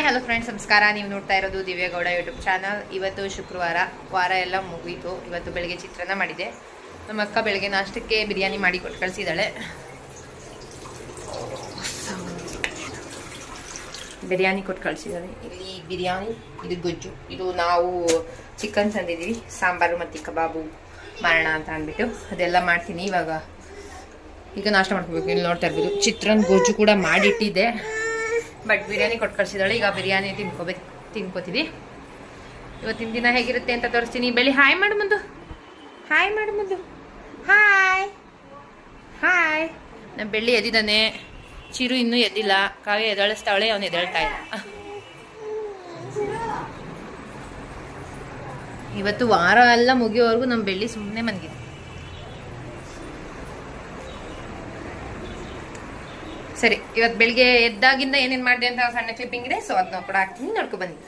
Hi hello friends ನಮಸ್ಕಾರ. ನೀವು ನೋಡ್ತಾ ಇರೋದು ದಿವ್ಯಗೌಡ ಯೂಟ್ಯೂಬ್ ಚಾನಲ್ ಇವತ್ತು ಶುಕ್ರವಾರ, ವಾರ ಎಲ್ಲ ಮುಗೀತು. ಇವತ್ತು ಬೆಳಗ್ಗೆ ಚಿತ್ರಾನ್ನ ಮಾಡಿದೆ. ನಮ್ಮ ಅಕ್ಕ ಬೆಳಗ್ಗೆ ನಾಷ್ಟಕ್ಕೆ ಬಿರಿಯಾನಿ ಮಾಡಿ ಕೊಟ್ಟು ಕಳಿಸಿದ್ದಾಳೆ. ಬಿರಿಯಾನಿ ಕೊಟ್ಟು ಕಳಿಸಿದ್ದಾಳೆ. ಇಲ್ಲಿ ಬಿರಿಯಾನಿ, ಇದು ಗೊಜ್ಜು. ಇದು ನಾವು ಚಿಕನ್ ತಂದಿದ್ದೀವಿ. ಸಾಂಬಾರು ಮತ್ತು ಕಬಾಬು ಮಾಡೋಣ ಅಂತ ಅಂದ್ಬಿಟ್ಟು ಅದೆಲ್ಲ ಮಾಡ್ತೀನಿ ಇವಾಗ. ಈಗ ನಾಷ್ಟ ಮಾಡ್ಕೋಬೇಕು. ಇಲ್ಲಿ ನೋಡ್ತಾ ಇರ್ಬೋದು. ಚಿತ್ರಾನ್ನ ಗೊಜ್ಜು ಕೂಡ ಮಾಡಿಟ್ಟಿದ್ದೆ. ಬಟ್ ಬಿರಿಯಾನಿ ಕೊಟ್ಟು ಕಳ್ಸಿದಾಳೆ ಈಗ ಬಿರಿಯಾನಿ ತಿನ್ಕೋಬೇಕು ತಿನ್ಕೋತೀವಿ. ಇವತ್ತಿನ ದಿನ ಹೇಗಿರುತ್ತೆ ಅಂತ ತೋರಿಸ್ತೀನಿ. ಬೆಳಿ ಹಾಯ್ ಮಾಡು ಮುಂದು. ಹಾಯ್ ಮಾಡು ಮುಂದು. ಹಾಯ್ ಹಾಯ್ ನಮ್ಮ ಬೆಳ್ಳಿ ಎದ್ದಿದ್ದಾನೆ. ಚಿರು ಇನ್ನೂ ಎದ್ದಿಲ್ಲ. ಕಾವ್ಯ ಎದಳಿಸ್ತಾವಳೆ ಅವನು ಎದಳ್ತಾ ಇಲ್ಲ. ಇವತ್ತು ವಾರ ಎಲ್ಲ ಮುಗಿಯೋವರೆಗೂ ನಮ್ಮ ಬೆಳ್ಳಿ ಸುಮ್ಮನೆ ಮನ್ಗಿದೆ ಸರಿ ಇವತ್ತು ಬೆಳಿಗ್ಗೆ ಎದ್ದಾಗಿಂದ ಏನೇನು ಮಾಡಿದೆ ಅಂತ ಸಣ್ಣ ಕ್ಲಿಪ್ಪಿಂಗ್ ಇದೆ ಸೊ ಅದನ್ನ ಕೂಡ ಹಾಕ್ತೀನಿ, ನೋಡ್ಕೊ ಬನ್ನಿ.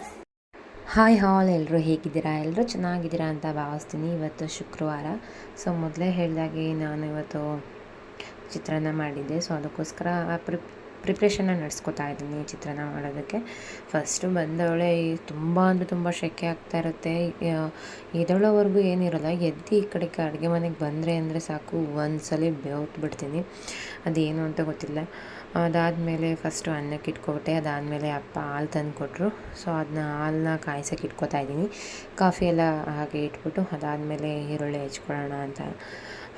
ಹಾಯ್ ಹಾಲ್ ಎಲ್ಲರೂ ಹೇಗಿದ್ದೀರಾ? ಎಲ್ಲರೂ ಚೆನ್ನಾಗಿದ್ದೀರಾ ಅಂತ ಭಾವಿಸ್ತೀನಿ ಇವತ್ತು ಶುಕ್ರವಾರ. ಸೊ ಮೊದಲೇ ಹೇಳಿದಾಗೆ ನಾನು ಇವತ್ತು ಚಿತ್ರಾನ್ನ ಮಾಡಿದ್ದೆ ಸೊ ಅದಕ್ಕೋಸ್ಕರ ಪ್ರಿಪ್ ಪ್ರಿಪ್ರೇಷನ್ನ ನಡೆಸ್ಕೊತಾ ಇದ್ದೀನಿ ಚಿತ್ರಾನ್ನ ಮಾಡೋದಕ್ಕೆ. ಫಸ್ಟು ಬಂದವಳೆ ತುಂಬ ಅಂದರೆ ತುಂಬ ಶೆಕೆ ಆಗ್ತಾ ಇರುತ್ತೆ. ಎದಳೋವರೆಗೂ ಏನಿರಲ್ಲ ಎದ್ದು ಈ ಕಡೆಗೆ ಅಡುಗೆ ಮನೆಗೆ ಬಂದರೆ ಅಂದರೆ ಸಾಕು ಒಂದು ಸಲ ಬೆವ್ತು ಬಿಡ್ತೀನಿ. ಅದೇನು ಅಂತ ಗೊತ್ತಿಲ್ಲ. ಅದಾದಮೇಲೆ ಫಸ್ಟು ಅನ್ನಕ್ಕೆ ಇಟ್ಕೊಬಿಟ್ಟೆ ಅದಾದಮೇಲೆ ಅಪ್ಪ ಹಾಲು ತಂದು ಕೊಟ್ಟರು ಸೊ ಅದನ್ನ ಹಾಲನ್ನ ಕಾಯ್ಸೋಕೆ ಇಟ್ಕೊತಾ ಇದ್ದೀನಿ. ಕಾಫಿ ಎಲ್ಲ ಹಾಗೆ ಇಟ್ಬಿಟ್ಟು ಅದಾದಮೇಲೆ ಈರುಳ್ಳಿ ಹೆಚ್ಕೊಳ್ಳೋಣ ಅಂತ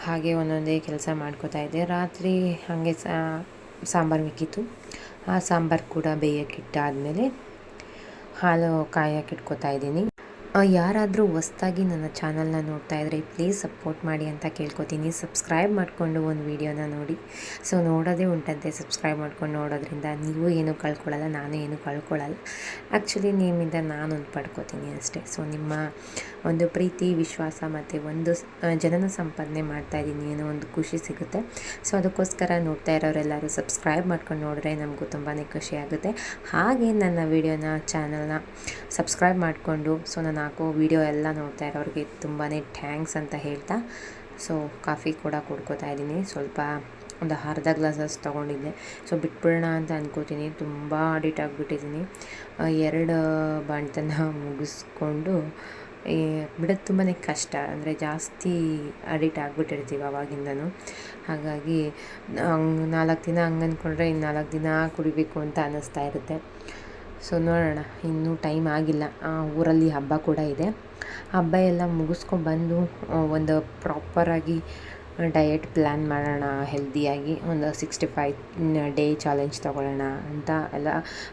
ಹಾಗೆ ಒಂದೊಂದೇ ಕೆಲಸ ಮಾಡ್ಕೋತಾ ಇದ್ದೆ. ರಾತ್ರಿ ಹಾಗೆ ಸಾಂಬಾರು ಮಿಕ್ಕಿತ್ತು ಆ ಸಾಂಬಾರು ಕೂಡ ಬೇಯಕ್ಕಿಟ್ಟಾದಮೇಲೆ ಹಾಲು ಕಾಯಕ್ಕೆ ಇಟ್ಕೊತಾ ಇದ್ದೀನಿ. ಯಾರಾದರೂ ಹೊಸ್ದಾಗಿ ನನ್ನ ಚಾನಲ್ನ ನೋಡ್ತಾ ಇದ್ದರೆ ಪ್ಲೀಸ್ ಸಪೋರ್ಟ್ ಮಾಡಿ ಅಂತ ಕೇಳ್ಕೊತೀನಿ. ಸಬ್ಸ್ಕ್ರೈಬ್ ಮಾಡಿಕೊಂಡು ಒಂದು ವೀಡಿಯೋನ ನೋಡಿ. ಸೊ ನೋಡೋದೇ ಉಂಟಂತೆ ಸಬ್ಸ್ಕ್ರೈಬ್ ಮಾಡ್ಕೊಂಡು ನೋಡೋದ್ರಿಂದ. ನೀವು ಏನು ಕಳ್ಕೊಳ್ಳಲ್ಲ, ನಾನು ಏನು ಕಳ್ಕೊಳ್ಳಲ್ಲ. ಆ್ಯಕ್ಚುಲಿ ನಿಮ್ಮಿಂದ ನಾನೊಂದು ಪಡ್ಕೋತೀನಿ ಅಷ್ಟೇ. ಸೊ ನಿಮ್ಮ ಒಂದು ಪ್ರೀತಿ, ವಿಶ್ವಾಸ ಮತ್ತು ಒಂದು ಜನನ ಸಂಪಾದನೆ ಮಾಡ್ತಾ ಇದ್ದೀನಿ ಏನೋ ಒಂದು ಖುಷಿ ಸಿಗುತ್ತೆ. ಸೊ ಅದಕ್ಕೋಸ್ಕರ ನೋಡ್ತಾ ಇರೋರೆಲ್ಲರೂ ಸಬ್ಸ್ಕ್ರೈಬ್ ಮಾಡ್ಕೊಂಡು ನೋಡಿದ್ರೆ ನಮಗೂ ತುಂಬಾ ಖುಷಿ ಆಗುತ್ತೆ. ಹಾಗೆ ನನ್ನ ವೀಡಿಯೋನ ಚಾನಲ್ನ ಸಬ್ಸ್ಕ್ರೈಬ್ ಮಾಡಿಕೊಂಡು ಸೊ ನಾನು ಹಾಕೋ ವಿಡಿಯೋ ಎಲ್ಲ ನೋಡ್ತಾ ಇರೋರಿಗೆ ತುಂಬಾ ಥ್ಯಾಂಕ್ಸ್ ಅಂತ ಹೇಳ್ತಾ ಸೊ ಕಾಫಿ ಕೂಡ ಕುಡ್ಕೋತಾ ಇದ್ದೀನಿ. ಸ್ವಲ್ಪ ಒಂದು ಅರ್ಧ ಗ್ಲಾಸಸ್ ತೊಗೊಂಡಿದ್ದೆ. ಸೊ ಬಿಟ್ಬಿಡೋಣ ಅಂತ ಅಂದ್ಕೋತೀನಿ ತುಂಬ ಅಡಿಟ್ ಆಗಿಬಿಟ್ಟಿದ್ದೀನಿ. ಎರಡು ಬಾಣ್ತನ ಮುಗಿಸ್ಕೊಂಡು ಬಿಡೋದು ತುಂಬಾ ಕಷ್ಟ. ಅಂದರೆ ಜಾಸ್ತಿ ಅಡಿಟ್ ಆಗಿಬಿಟ್ಟಿರ್ತೀವಿ ಅವಾಗಿಂದನೂ. ಹಾಗಾಗಿ, ಹಂಗೆ ನಾಲ್ಕು ದಿನ ಹಂಗೆ ಅಂದ್ಕೊಂಡ್ರೆ ಇನ್ನು ನಾಲ್ಕು ದಿನ ಕುಡಿಬೇಕು ಅಂತ ಅನ್ನಿಸ್ತಾ ಇರುತ್ತೆ. ಸೊ ನೋಡೋಣ, ಇನ್ನೂ ಟೈಮ್ ಆಗಿಲ್ಲ. ಊರಲ್ಲಿ ಹಬ್ಬ ಕೂಡ ಇದೆ. ಹಬ್ಬ ಎಲ್ಲ ಮುಗಿಸ್ಕೊಂಡ್ಬಂದು ಒಂದು ಪ್ರಾಪರಾಗಿ ಡಯಟ್ ಪ್ಲ್ಯಾನ್ ಮಾಡೋಣ ಹೆಲ್ದಿಯಾಗಿ ಒಂದು ಸಿಕ್ಸ್ಟಿ ಫೈವ್ ಡೇ ಚಾಲೆಂಜ್ ತೊಗೊಳ್ಳೋಣ ಅಂತ ಎಲ್ಲ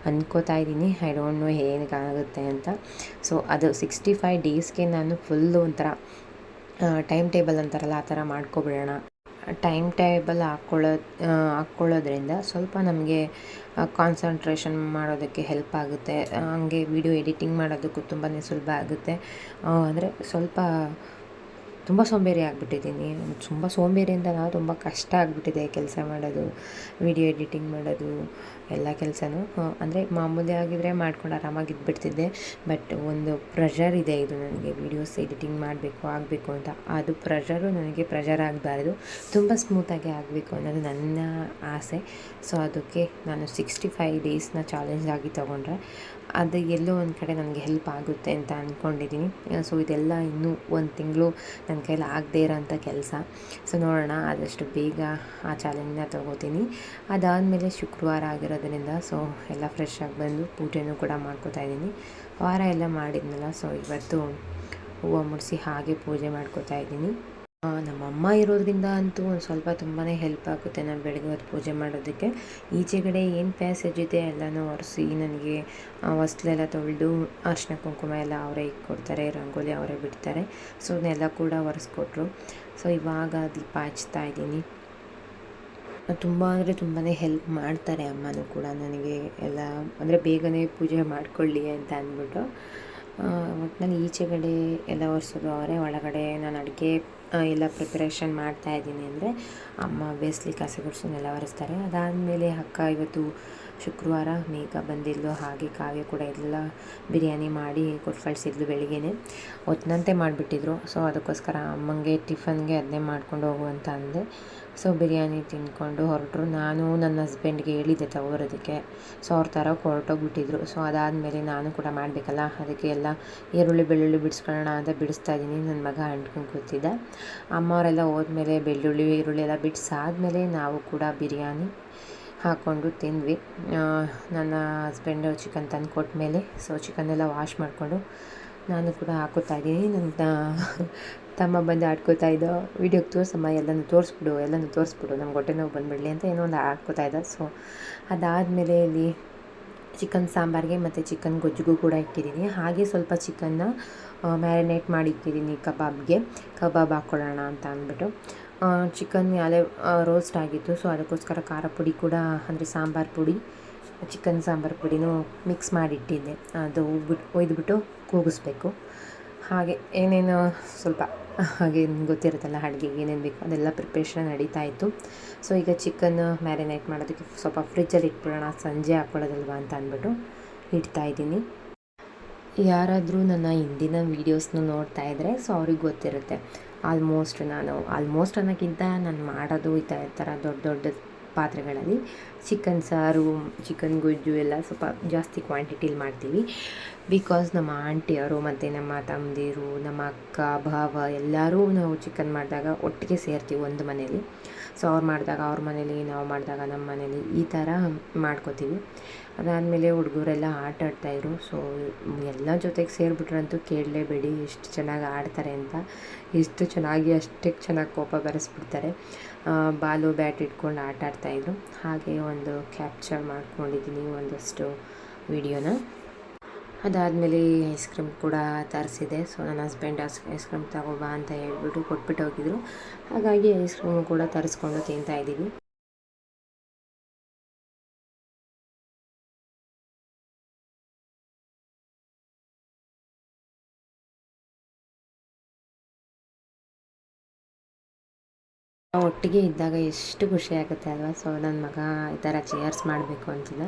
ಅಂದ್ಕೋತಾ ಇದ್ದೀನಿ. ಐ ಡೋಂಟ್ ನೋ ಏನಕ್ಕಾಗುತ್ತೆ ಅಂತ. ಸೊ ಅದು ಸಿಕ್ಸ್ಟಿ ಫೈವ್ ಡೇಸ್ಗೆ ನಾನು ಫುಲ್ಲು ಒಂಥರ ಟೈಮ್ ಟೇಬಲ್ ಅಂತಾರಲ್ಲ, ಆ ಥರ ಮಾಡ್ಕೊಬಿಡೋಣ. ಟೈಮ್ ಟೇಬಲ್ ಹಾಕ್ಕೊಳ್ಳೋ ಹಾಕ್ಕೊಳ್ಳೋದ್ರಿಂದ ಸ್ವಲ್ಪ ನಮಗೆ ಕಾನ್ಸಂಟ್ರೇಷನ್ ಮಾಡೋದಕ್ಕೆ ಹೆಲ್ಪ್ ಆಗುತ್ತೆ. ಹಂಗೆ ವಿಡಿಯೋ ಎಡಿಟಿಂಗ್ ಮಾಡೋದಕ್ಕೂ ತುಂಬಾ ಸುಲಭ ಆಗುತ್ತೆ. ಅಂದರೆ ಸ್ವಲ್ಪ ತುಂಬ ಸೋಂಬೇರಿ ಆಗಿಬಿಟ್ಟಿದ್ದೀನಿ. ತುಂಬ ಸೋಂಬೇರಿಯಿಂದ ನಾವು ತುಂಬ ಕಷ್ಟ ಆಗಿಬಿಟ್ಟಿದೆ ಕೆಲಸ ಮಾಡೋದು, ವಿಡಿಯೋ ಎಡಿಟಿಂಗ್ ಮಾಡೋದು, ಎಲ್ಲ ಕೆಲಸನೂ. ಅಂದರೆ ಮಾಮೂಲಿ ಆಗಿದ್ದರೆ ಮಾಡ್ಕೊಂಡು ಆರಾಮಾಗಿ ಇದ್ಬಿಡ್ತಿದ್ದೆ ಬಟ್ ಒಂದು ಪ್ರೆಷರ್ ಇದೆ ಇದು ನನಗೆ ವೀಡಿಯೋಸ್ ಎಡಿಟಿಂಗ್ ಮಾಡಬೇಕು, ಆಗಬೇಕು ಅಂತ. ಅದು ಪ್ರೆಷರು ನನಗೆ ಪ್ರೆಷರ್ ಆಗಬಾರ್ದು. ತುಂಬ ಸ್ಮೂತಾಗಿ ಆಗಬೇಕು ಅನ್ನೋದು ನನ್ನ ಆಸೆ. ಸೊ ಅದಕ್ಕೆ ನಾನು ಸಿಕ್ಸ್ಟಿ ಫೈವ್ ಡೇಸ್ನ ಚಾಲೆಂಜ್ ಆಗಿ ತೊಗೊಂಡ್ರೆ ಅದು ಎಲ್ಲೋ ಒಂದು ಕಡೆ ನನಗೆ ಹೆಲ್ಪ್ ಆಗುತ್ತೆ ಅಂತ ಅಂದ್ಕೊಂಡಿದ್ದೀನಿ ಸೊ ಇದೆಲ್ಲ ಇನ್ನೂ ಒಂದು ತಿಂಗಳು ನನ್ನ ಕೈಲಿ ಆಗದೇ ಇರೋಂಥ ಕೆಲಸ. ಸೊ ನೋಡೋಣ, ಆದಷ್ಟು ಬೇಗ ಆ ಚಾಲೆಂಜ್ನ ತೊಗೋತೀನಿ. ಅದಾದಮೇಲೆ ಶುಕ್ರವಾರ ಆಗಿರೋದ್ರಿಂದ ಸೊ ಎಲ್ಲ ಫ್ರೆಶ್ ಆಗಿ ಬಂದು ಪೂಜೆನೂ ಕೂಡ ಮಾಡ್ಕೋತಾ ಇದ್ದೀನಿ. ವಾರ ಎಲ್ಲ ಮಾಡಿದ್ನಲ್ಲ ಸೊ ಇವತ್ತು ಹೂವು ಮುಡಿಸಿ ಹಾಗೆ ಪೂಜೆ ಮಾಡ್ಕೋತಾ ಇದ್ದೀನಿ. ನಮ್ಮಮ್ಮ ಇರೋದ್ರಿಂದ ಅಂತೂ ಒಂದು ಸ್ವಲ್ಪ ತುಂಬಾ ಹೆಲ್ಪ್ ಆಗುತ್ತೆ ನಾನು ಬೆಳಗ್ಗೆ ಹೊತ್ತು ಪೂಜೆ ಮಾಡೋದಕ್ಕೆ. ಈಚೆಗಡೆ ಏನು ಪ್ಯಾಸೇಜ್ ಇದೆ ಎಲ್ಲನೂ ಒರೆಸಿ ನನಗೆ ಹೊಸ್ಲೆಲ್ಲ ತೊಳೆದು ಅರಿಶಿನ ಕುಂಕುಮ ಎಲ್ಲ ಅವರೇ ಇಕ್ಕೊಡ್ತಾರೆ, ರಂಗೋಲಿ ಅವರೇ ಬಿಡ್ತಾರೆ. ಸೊ ಅದನ್ನೆಲ್ಲ ಕೂಡ ಒರೆಸ್ಕೊಟ್ರು. ಸೊ ಇವಾಗ ದೀಪ ಹಚ್ತಾ ಇದ್ದೀನಿ. ತುಂಬ ಅಂದರೆ ತುಂಬಾ ಹೆಲ್ಪ್ ಮಾಡ್ತಾರೆ ಅಮ್ಮನೂ ಕೂಡ ನನಗೆ ಎಲ್ಲ, ಅಂದರೆ ಬೇಗನೆ ಪೂಜೆ ಮಾಡಿಕೊಳ್ಳಿ ಅಂತ ಅಂದ್ಬಿಟ್ಟು. ನಾನು ಈಚೆಗಡೆ ಎಲ್ಲ ಒರೆಸೋದು ಅವರೇ, ಒಳಗಡೆ ನಾನು ಅಡುಗೆ ಎಲ್ಲ ಪ್ರಿಪ್ರೇಷನ್ ಮಾಡ್ತಾ ಇದ್ದೀನಿ ಅಂದರೆ ಅಮ್ಮ ಬೇಸ್ಲಿ ಕಸ ಗುಡಿಸೋನೆಲ್ಲ ಒರೆಸ್ತಾರೆ. ಅದಾದಮೇಲೆ ಅಕ್ಕ ಇವತ್ತು ಶುಕ್ರವಾರ ಮೇಘ ಬಂದಿದ್ಲು, ಹಾಗೆ ಕಾವ್ಯ ಕೂಡ ಎಲ್ಲ ಬಿರಿಯಾನಿ ಮಾಡಿ ಕೊಟ್ಟು ಕಳಿಸಿದ್ಲು ಬೆಳಿಗ್ಗೆನೆ. ಹೊತ್ತಿನಂತೆ ಮಾಡಿಬಿಟ್ಟಿದ್ರು. ಸೊ ಅದಕ್ಕೋಸ್ಕರ ಅಮ್ಮಂಗೆ ಟಿಫನ್ಗೆ ಅದನ್ನೇ ಮಾಡ್ಕೊಂಡು ಹೋಗು ಅಂತ ಅಂದೆ. ಸೊ ಬಿರಿಯಾನಿ ತಿಂದ್ಕೊಂಡು ಹೊರಟರು. ನಾನು ನನ್ನ ಹಸ್ಬೆಂಡ್ಗೆ ಹೇಳಿದ್ದೆ ತಗೋರೋದಕ್ಕೆ ಸೊ ಅವ್ರ ಥರ ಹೊರಟೋಗ್ಬಿಟ್ಟಿದ್ರು. ಸೊ ಅದಾದಮೇಲೆ ನಾನು ಕೂಡ ಮಾಡಬೇಕಲ್ಲ, ಅದಕ್ಕೆ ಎಲ್ಲ ಈರುಳ್ಳಿ ಬೆಳ್ಳುಳ್ಳಿ ಬಿಡಿಸ್ಕೊಳ್ಳೋಣ ಅಂತ ಬಿಡಿಸ್ತಾ ಇದ್ದೀನಿ. ನನ್ನ ಮಗ ಅಂಟ್ಕೊಂಡು ಕೂತಿದ್ದ. ಅಮ್ಮವರೆಲ್ಲ ಹೋದ್ಮೇಲೆ ಬೆಳ್ಳುಳ್ಳಿ, ಈರುಳ್ಳಿ ಎಲ್ಲ ಬಿಡಿಸಾದ್ಮೇಲೆ ನಾವು ಕೂಡ ಬಿರಿಯಾನಿ ಹಾಕ್ಕೊಂಡು ತಿಂದ್ವಿ. ನನ್ನ ಹಸ್ಬೆಂಡು ಚಿಕನ್ ತಂದು ಕೊಟ್ಮೇಲೆ ಸೊ ಚಿಕನ್ನೆಲ್ಲ ವಾಶ್ ಮಾಡಿಕೊಂಡು ನಾನು ಕೂಡ ಹಾಕೋತಾ ಇದ್ದೀನಿ. ನನ್ನ ತಮ್ಮ ಬಂದು ಆಡ್ಕೋತಾ ಇದ್ದ ವೀಡಿಯೋಗೆ ತೋರಿಸಮ್ಮ ಎಲ್ಲನೂ ತೋರಿಸ್ಬಿಡು ಎಲ್ಲನೂ ತೋರಿಸ್ಬಿಡು, ನಮ್ಗೆ ಹೊಟ್ಟೆ ನೋವು ಬಂದುಬಿಡಲಿ ಅಂತ ಏನೋ ಒಂದು ಆಡ್ಕೋತಾ ಇದ್ದ. ಸೊ ಅದಾದಮೇಲೆ ಇಲ್ಲಿ ಚಿಕನ್ ಸಾಂಬಾರಿಗೆ ಮತ್ತು ಚಿಕನ್ ಗೊಜ್ಜಿಗೂ ಕೂಡ ಇಟ್ಟಿದ್ದೀನಿ. ಹಾಗೆ ಸ್ವಲ್ಪ ಚಿಕನ್ನ ಮ್ಯಾರಿನೇಟ್ ಮಾಡಿ ಇಟ್ಟಿದ್ದೀನಿ ಕಬಾಬ್ಗೆ. ಕಬಾಬ್ ಹಾಕ್ಕೊಳ್ಳೋಣ ಅಂತ ಅಂದ್ಬಿಟ್ಟು. ಚಿಕನ್ ಅಲೆ ರೋಸ್ಟ್ ಆಗಿತ್ತು ಸೊ ಅದಕ್ಕೋಸ್ಕರ ಖಾರ ಪುಡಿ ಕೂಡ, ಅಂದರೆ ಸಾಂಬಾರು ಪುಡಿ ಚಿಕನ್ ಸಾಂಬಾರು ಪುಡಿನೂ ಮಿಕ್ಸ್ ಮಾಡಿಟ್ಟಿದ್ದೆ. ಅದು ಬಿಟ್ಟು ಒಯ್ದುಬಿಟ್ಟು ಕೂಗಿಸ್ಬೇಕು. ಹಾಗೆ ಏನೇನು ಸ್ವಲ್ಪ ಹಾಗೆ ನಿಮ್ಗೆ ಗೊತ್ತಿರುತ್ತಲ್ಲ ಅಡುಗೆಗೆ ಏನೇನು ಬೇಕು, ಅದೆಲ್ಲ ಪ್ರಿಪ್ರೇಷನ್ ನಡೀತಾ ಇತ್ತು. ಸೊ ಈಗ ಚಿಕನ್ ಮ್ಯಾರಿನೇಟ್ ಮಾಡೋದಕ್ಕೆ ಸ್ವಲ್ಪ ಫ್ರಿಜ್ಜಲ್ಲಿ ಇಟ್ಬಿಡೋಣ, ಸಂಜೆ ಹಾಕ್ಕೊಳ್ಳೋದಲ್ವಾ ಅಂತ ಅಂದ್ಬಿಟ್ಟು ಇಡ್ತಾ ಇದ್ದೀನಿ. ಯಾರಾದರೂ ನನ್ನ ಹಿಂದಿನ ವೀಡಿಯೋಸ್ನ ನೋಡ್ತಾ ಇದ್ದರೆ ಸೊ ಅವ್ರಿಗೆ ಗೊತ್ತಿರುತ್ತೆ. ಆಲ್ಮೋಸ್ಟ್ ನಾನು ಆಲ್ಮೋಸ್ಟ್ ಅನ್ನೋಕ್ಕಿಂತ ನಾನು ಮಾಡೋದು ಈ ಥರ ಥರ ದೊಡ್ಡ ದೊಡ್ಡ ಪಾತ್ರೆಗಳಲ್ಲಿ ಚಿಕನ್ ಸಾರು, ಚಿಕನ್ ಗೊಜ್ಜು ಎಲ್ಲ ಸ್ವಲ್ಪ ಜಾಸ್ತಿ ಕ್ವಾಂಟಿಟಿಲಿ ಮಾಡ್ತೀವಿ. ಬಿಕಾಸ್ ನಮ್ಮ ಆಂಟಿಯವರು ಮತ್ತು ನಮ್ಮ ತಮ್ಮದಿರು ನಮ್ಮ ಅಕ್ಕ, ಭಾವ ಎಲ್ಲರೂ ನಾವು ಚಿಕನ್ ಮಾಡಿದಾಗ ಒಟ್ಟಿಗೆ ಸೇರ್ತೀವಿ ಒಂದು ಮನೇಲಿ. ಸೊ ಅವ್ರು ಮಾಡಿದಾಗ ಅವ್ರ ಮನೇಲಿ, ನಾವು ಮಾಡಿದಾಗ ನಮ್ಮ ಮನೇಲಿ ಈ ಥರ ಮಾಡ್ಕೋತೀವಿ. ಅದಾದಮೇಲೆ ಹುಡುಗರೆಲ್ಲ ಆಟ ಆಡ್ತಾಯಿದ್ರು ಸೊ ಎಲ್ಲ ಜೊತೆಗೆ ಸೇರಿಬಿಟ್ರಂತೂ ಕೇಳಲೇಬೇಡಿ, ಎಷ್ಟು ಚೆನ್ನಾಗಿ ಆಡ್ತಾರೆ ಅಂತ. ಎಷ್ಟು ಚೆನ್ನಾಗಿ ಅಷ್ಟಕ್ಕೆ ಚೆನ್ನಾಗಿ ಕೋಪ ಬರೆಸ್ಬಿಡ್ತಾರೆ. ಬಾಲು ಬ್ಯಾಟ್ ಇಟ್ಕೊಂಡು ಆಟ ಆಡ್ತಾಯಿದ್ರು ಹಾಗೆ ಒಂದು ಕ್ಯಾಪ್ಚರ್ ಮಾಡ್ಕೊಂಡಿದ್ದೀನಿ ಒಂದಷ್ಟು ವಿಡಿಯೋನ. ಅದಾದಮೇಲೆ ಐಸ್ ಕ್ರೀಮ್ ಕೂಡ ತರಿಸಿದೆ. ಸೊ ನನ್ನ ಹಸ್ಬೆಂಡ್ ಐಸ್ ಕ್ರೀಮ್ ತಗೋಬಾ ಅಂತ ಹೇಳ್ಬಿಟ್ಟು ಕೊಟ್ಬಿಟ್ಟು ಹೋಗಿದ್ರು. ಹಾಗಾಗಿ ಐಸ್ ಕ್ರೀಮ್ ಕೂಡ ತರಿಸ್ಕೊಂಡು ತಿಂತಾ ಒಟ್ಟಿಗೆ ಇದ್ದಾಗ ಎಷ್ಟು ಖುಷಿ ಆಗುತ್ತೆ ಅಲ್ವಾ? ಸೊ ನನ್ನ ಮಗ ಈ ಥರ ಚೇರ್ಸ್ ಮಾಡಬೇಕು ಅಂತಿದ್ದ.